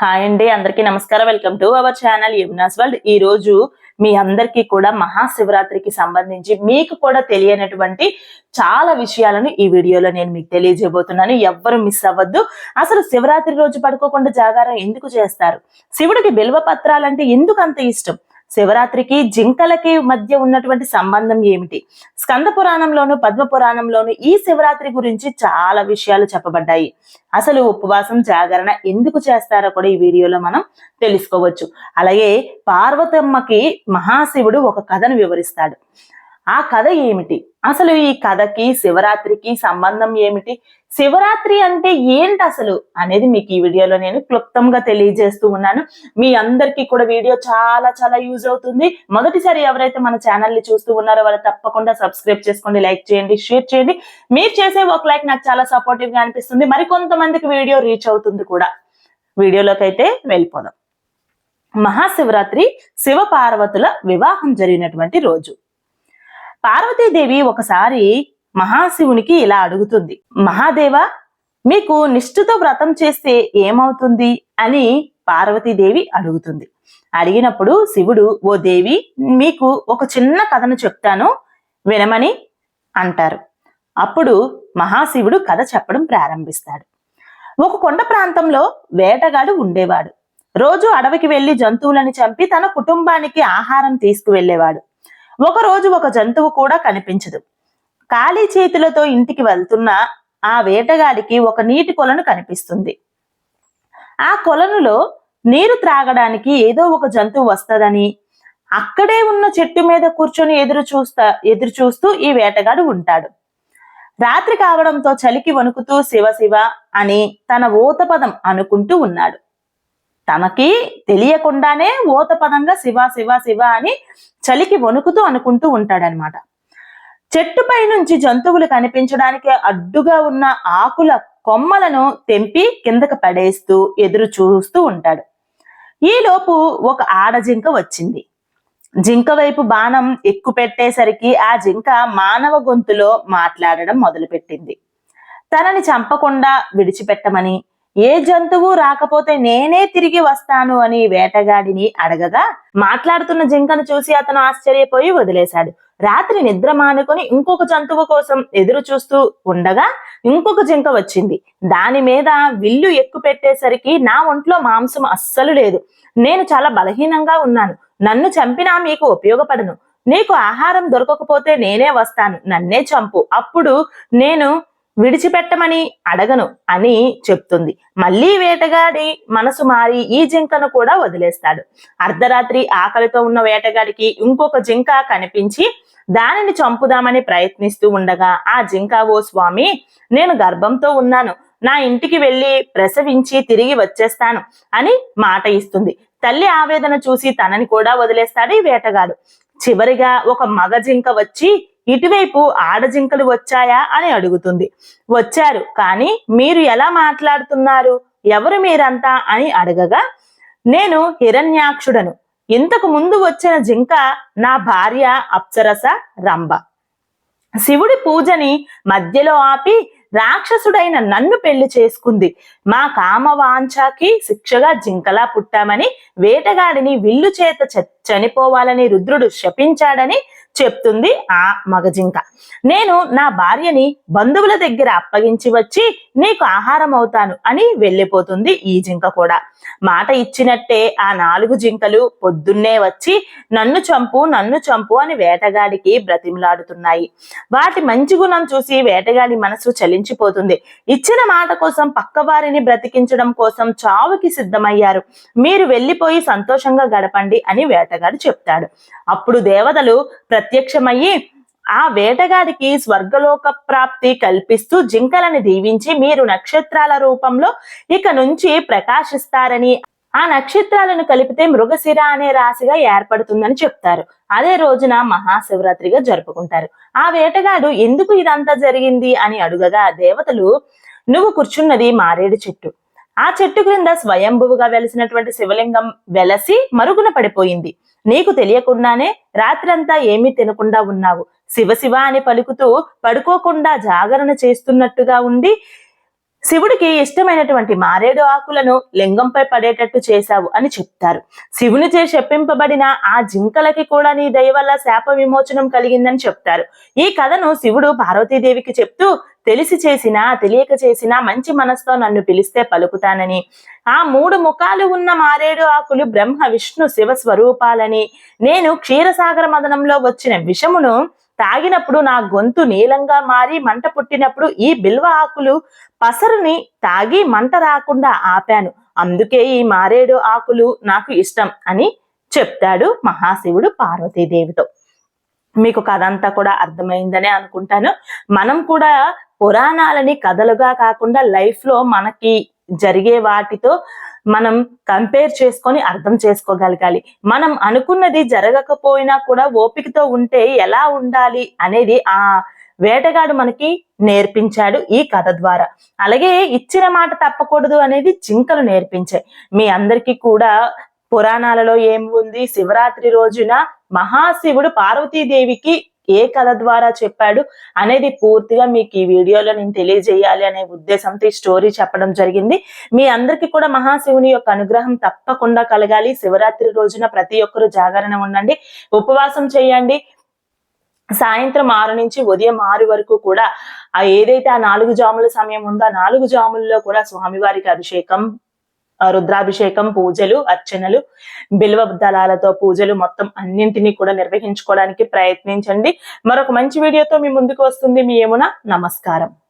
Hi అండి అందరికీ నమస్కారం. Welcome to our channel Yamuna's world ఈ రోజు మీ అందరికీ కూడా మహాశివరాత్రికి సంబంధించి మీకు కూడా తెలియనటువంటి చాలా విషయాలను ఈ వీడియోలో నేను మీకు తెలియజేయబోతున్నాను. ఎవ్వరు మిస్ అవ్వద్దు. అసలు శివరాత్రి రోజు పడుకోకుండా జాగారం ఎందుకు చేస్తారు? శివుడికి బిల్వ పత్రాలంటే ఎందుకు అంత ఇష్టం? శివరాత్రికి జింకలకి మధ్య ఉన్నటువంటి సంబంధం ఏమిటి? స్కంద పురాణంలోను పద్మ పురాణంలోను ఈ శివరాత్రి గురించి చాలా విషయాలు చెప్పబడ్డాయి. అసలు ఉపవాసం జాగరణ ఎందుకు చేస్తారో కూడా ఈ వీడియోలో మనం తెలుసుకోవచ్చు. అలాగే పార్వతమ్మకి మహాశివుడు ఒక కథను వివరిస్తాడు. ఆ కథ ఏమిటి? అసలు ఈ కథకి శివరాత్రికి సంబంధం ఏమిటి? శివరాత్రి అంటే ఏంటి అసలు అనేది మీకు ఈ వీడియోలో నేను క్లుప్తంగా తెలియజేస్తూ ఉన్నాను. మీ అందరికీ కూడా వీడియో చాలా చాలా యూజ్ అవుతుంది. మొదటిసారి ఎవరైతే మన ఛానల్ని చూస్తూ ఉన్నారో వాళ్ళు తప్పకుండా సబ్స్క్రైబ్ చేసుకోండి లైక్ చేయండి షేర్ చేయండి. మీరు చేసే ఒక లైక్ నాకు చాలా సపోర్టివ్గా అనిపిస్తుంది. మరి కొంతమందికి వీడియో రీచ్ అవుతుంది కూడా. వీడియోలోకి అయితే వెళ్ళిపోదాం. మహాశివరాత్రి శివ పార్వతుల వివాహం జరిగినటువంటి రోజు. పార్వతీదేవి ఒకసారి మహాశివునికి ఇలా అడుగుతుంది మహాదేవ మీకు నిష్ఠతో వ్రతం చేస్తే ఏమవుతుంది? అని పార్వతీదేవి అడుగుతుంది. అడిగినప్పుడు శివుడు ఓ దేవి మీకు ఒక చిన్న కథను చెప్తాను వినమని అంటారు. అప్పుడు మహాశివుడు కథ చెప్పడం ప్రారంభిస్తాడు. ఒక కొండ ప్రాంతంలో వేటగాడు ఉండేవాడు. రోజు అడవికి వెళ్ళి జంతువులను చంపి తన కుటుంబానికి ఆహారం తీసుకువెళ్ళేవాడు ఒకరోజు ఒక జంతువు కూడా కనిపించదు. ఖాళీ చేతులతో ఇంటికి వెళ్తున్న ఆ వేటగాడికి ఒక నీటి కొలను కనిపిస్తుంది. ఆ కొలనులో నీరు త్రాగడానికి ఏదో ఒక జంతువు వస్తుందని అక్కడే ఉన్న చెట్టు మీద కూర్చొని ఎదురు చూస్తా ఎదురు చూస్తూ ఈ వేటగాడు ఉంటాడు. రాత్రి కావడంతో చలికి వణుకుతూ శివ శివ అని తన ఊతపదం అనుకుంటూ ఉన్నాడు. తనకి తెలియకుండానే ఓతపదంగా శివ శివ శివ అని చలికి వణుకుతూ అనుకుంటూ ఉంటాడనమాట. చెట్టుపై నుంచి జంతువులు కనిపించడానికి అడ్డుగా ఉన్న ఆకుల కొమ్మలను తెంపి కిందకు పడేస్తూ ఎదురు చూస్తూ ఉంటాడు. ఈలోపు ఒక ఆడజింక వచ్చింది. జింక వైపు బాణం ఎక్కు పెట్టేసరికి ఆ జింక మానవ గొంతులో మాట్లాడడం మొదలుపెట్టింది. తనని చంపకుండా విడిచిపెట్టమని ఏ జంతువు రాకపోతే నేనే తిరిగి వస్తాను అని వేటగాడిని అడగగా మాట్లాడుతున్న జింకను చూసి అతను ఆశ్చర్యపోయి వదిలేశాడు. రాత్రి నిద్ర మానుకొని ఇంకొక జంతువు కోసం ఎదురు చూస్తూ ఉండగా ఇంకొక జింక వచ్చింది. దాని మీద విల్లు ఎక్కు పెట్టేసరికి నా ఒంట్లో మాంసం అస్సలు లేదు. నేను చాలా బలహీనంగా ఉన్నాను. నన్ను చంపినా మీకు ఉపయోగపడను. నీకు ఆహారం దొరకకపోతే నేనే వస్తాను. నన్నే చంపు. అప్పుడు నేను విడిచిపెట్టమని అడగను అని చెప్తుంది. మళ్ళీ వేటగాడి మనసు మారి ఈ జింకను కూడా వదిలేస్తాడు. అర్ధరాత్రి ఆకలితో ఉన్న వేటగాడికి ఇంకొక జింక కనిపించి దానిని చంపుదామని ప్రయత్నిస్తూ ఉండగా ఆ జింక ఓ స్వామి నేను గర్భంతో ఉన్నాను. నా ఇంటికి వెళ్ళి ప్రసవించి తిరిగి వచ్చేస్తాను అని మాట ఇస్తుంది. తల్లి ఆవేదన చూసి తనని కూడా వదిలేస్తాడు ఈ వేటగాడు. చివరిగా ఒక మగ జింక వచ్చి ఇటువైపు ఆడజింకలు వచ్చాయా అని అడుగుతుంది. వచ్చారు కానీ మీరు ఎలా మాట్లాడుతున్నారు? ఎవరు మీరంతా అని అడగగా నేను హిరణ్యాక్షుడను. ఇంతకు ముందు వచ్చిన జింక నా భార్య అప్సరస రంభ. శివుడి పూజని మధ్యలో ఆపి రాక్షసుడైన నన్ను పెళ్ళి చేసుకుంది. మా కామ వాంఛాకి శిక్షగా జింకలా పుట్టామని వేటగాడిని విల్లు చేత చనిపోవాలని రుద్రుడు శపించాడని చెప్తుంది ఆ మగజింక. నేను నా భార్యని బంధువుల దగ్గర అప్పగించి వచ్చి నీకు ఆహారం అవుతాను అని వెళ్ళిపోతుంది ఈ జింక కూడా. మాట ఇచ్చినట్టే ఆ నాలుగు జింకలు పొద్దున్నే వచ్చి నన్ను చంపు నన్ను చంపు అని వేటగాడికి బ్రతిమలాడుతున్నాయి. వాటి మంచి గుణం చూసి వేటగాడి మనసు చలించిపోతుంది. ఇచ్చిన మాట కోసం పక్కవారిని బ్రతికించడం కోసం చావుకి సిద్ధమయ్యారు. మీరు వెళ్ళిపోయి సంతోషంగా గడపండి అని వేటగాడు చెప్తాడు. అప్పుడు దేవతలు ప్రత్యక్షమయ్యి ఆ వేటగాడికి స్వర్గలోక ప్రాప్తి కల్పిస్తూ జింకలను దీవించి మీరు నక్షత్రాల రూపంలో ఇక నుంచి ప్రకాశిస్తారని ఆ నక్షత్రాలను కలిపితే మృగశిర అనే రాశిగా ఏర్పడుతుందని చెప్తారు. అదే రోజున మహాశివరాత్రిగా జరుపుకుంటారు. ఆ వేటగాడు ఎందుకు ఇదంతా జరిగింది అని అడుగగా దేవతలు నువ్వు కూర్చున్నది మారేడు చెట్టు. ఆ చెట్టు క్రింద స్వయంభువుగా వెలిసినటువంటి శివలింగం వెలసి మరుగున పడిపోయింది. నీకు తెలియకుండానే రాత్రంతా ఏమీ తినకుండా ఉన్నావు. శివ శివ అని పలుకుతూ పడుకోకుండా జాగరణ చేస్తున్నట్టుగా ఉండి శివుడికి ఇష్టమైనటువంటి మారేడు ఆకులను లింగంపై పడేటట్టు చేశావు అని చెప్తారు. శివునిచే చెప్పింపబడిన ఆ జింకలకి కూడా నీ దయ వల్ల శాప విమోచనం కలిగిందని చెప్తారు. ఈ కథను శివుడు పార్వతీదేవికి చెప్తూ తెలిసి చేసినా తెలియక చేసినా మంచి మనసుతో నన్ను పిలిస్తే పలుకుతానని. ఆ మూడు ముఖాలు ఉన్న మారేడు ఆకులు బ్రహ్మ విష్ణు శివ స్వరూపాలని. నేను క్షీరసాగర మదనంలో వచ్చిన విషమును తాగినప్పుడు నా గొంతు నీలంగా మారి మంట పుట్టినప్పుడు ఈ బిల్వ ఆకులు పసరుని తాగి మంట రాకుండా ఆపాను. అందుకే ఈ మారేడు ఆకులు నాకు ఇష్టం అని చెప్తాడు మహాశివుడు పార్వతీదేవితో. మీకు కథ అంతా కూడా అర్థమైందనే అనుకుంటాను. మనం కూడా పురాణాలని కథలుగా కాకుండా లైఫ్లో మనకి జరిగే వాటితో మనం కంపేర్ చేసుకొని అర్థం చేసుకోగలగాలి. మనం అనుకున్నది జరగకపోయినా కూడా ఓపికతో ఉంటే ఎలా ఉండాలి అనేది ఆ వేటగాడు మనకి నేర్పించాడు ఈ కథ ద్వారా. అలాగే ఇచ్చిన మాట తప్పకూడదు అనేది జింకలు నేర్పించాయి. మీ అందరికీ కూడా పురాణాలలో ఏముంది? శివరాత్రి రోజున మహాశివుడు పార్వతీదేవికి ఏ కథ ద్వారా చెప్పాడు అనేది పూర్తిగా మీకు ఈ వీడియోలో నేను తెలియజేయాలి అనే ఉద్దేశంతో ఈ స్టోరీ చెప్పడం జరిగింది. మీ అందరికీ కూడా మహాశివుని యొక్క అనుగ్రహం తప్పకుండా కలగాలి. శివరాత్రి రోజున ప్రతి ఒక్కరు జాగరణ ఉండండి. ఉపవాసం చేయండి. సాయంత్రం ఆరు నుంచి ఉదయం ఆరు వరకు కూడా ఆ ఏదైతే ఆ నాలుగు జాముల సమయం ఉందో ఆ నాలుగు జాముల్లో కూడా స్వామివారికి అభిషేకం రుద్రాభిషేకం పూజలు అర్చనలు బిల్వ దళాలతో పూజలు మొత్తం అన్నింటినీ కూడా నిర్వహించుకోవడానికి ప్రయత్నించండి. మరొక మంచి వీడియోతో మీ ముందుకు వస్తుంది. మీ ఏమున నమస్కారం.